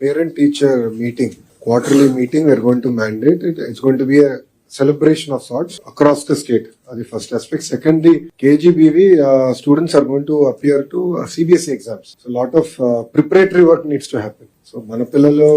parent teacher meeting, quarterly meeting, we're going to mandate it. It's going to be a celebration of sorts across the state. That's the first aspect. Secondly, KGBV uh, students are going to appear to uh, CBSE exams. So a lot of uh, preparatory work needs to happen. So మన పిల్లలు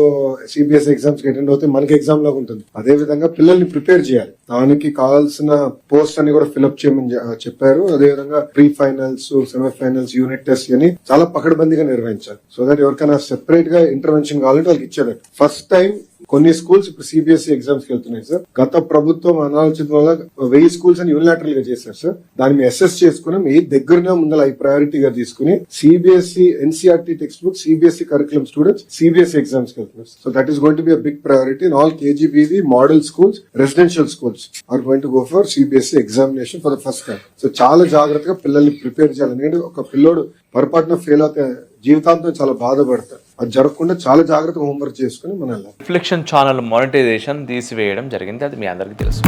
CBS exams attend అవుతే మనకి exam లాగా ఉంటుంది. అదే విధంగా పిల్లల్ని prepare చేయాలి. దానికి కావాల్సిన పోస్ట్ అని కూడా ఫిల్అప్ చేయమని చెప్పారు. అదే విధంగా pre finals semifinals unit test అని చాలా పకడ్బందీగా నిర్వహించాలి. సో దట్ ఎవరికైనా సెపరేట్గా ఇంటర్వెన్షన్ కావాలంటే వాళ్ళకి ఇచ్చేదట. ఫస్ట్ టైం కొన్ని స్కూల్స్ ఇప్పుడు సిబిఎస్ఈ ఎగ్జామ్స్కి వెళ్తున్నాయి సార్ గత ప్రభుత్వం అనాలోచిత వల్ల వెయ్యి స్కూల్స్ అని యూనిలాటరల్గా చేశారు సార్ దాన్ని మేము అసెస్ చేసుకుని మీ దగ్గరనే ముందర ఈ ప్రయారిటీగా తీసుకుని CBSE NCERT text book CBSE curriculum students CBSE ఎగ్జామ్స్కి వెళ్తున్నారు so that is going to be big priority in all KGBV model schools residential schools are going to go for CBSE examination for the first time so చాలా జాగ్రత్తగా పిల్లల్ని prepare చేయాలి. ఎందుకంటే ఒక పిల్లోడు పొరపాటున ఫెయిల్ అవుతే జీవితాంతం చాలా బాధపడతారు అది జరగకుండా చాలా జాగ్రత్తగా హోంవర్క్ చేసుకుని మనం రిఫ్లెక్షన్ ఛానల్ మానిటైజేషన్ తీసివేయడం జరిగింది. అది మీ అందరికీ తెలుసు.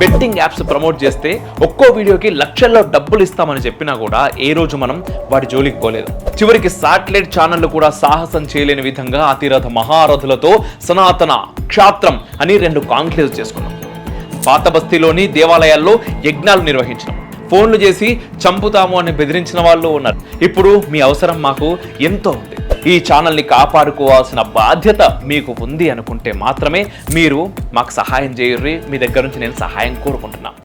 బెట్టింగ్ యాప్స్ ప్రమోట్ చేస్తే ఒక్కో వీడియోకి లక్షల్లో డబ్బులు ఇస్తామని చెప్పినా కూడా ఏ రోజు మనం వాటి జోలికి పోలేదు. చివరికి సాటిలైట్ ఛానళ్ళు కూడా సాహసం చేయలేని విధంగా అతిరథ మహారథులతో సనాతన క్షాత్రం అని రెండు కాంక్లేవ్ చేసుకున్నాం. పాత బస్తీలోని దేవాలయాల్లో యజ్ఞాలు నిర్వహించినాం. ఫోన్లు చేసి చంపుతాము అని బెదిరించిన వాళ్ళు ఉన్నారు. ఇప్పుడు మీ అవసరం మాకు ఎంతో ఉంది. ఈ ఛానల్ని కాపాడుకోవాల్సిన బాధ్యత మీకు ఉంది అనుకుంటే మాత్రమే మీరు మాకు సహాయం చేయర్రి. మీ దగ్గర నుంచి నేను సహాయం కోరుకుంటున్నాను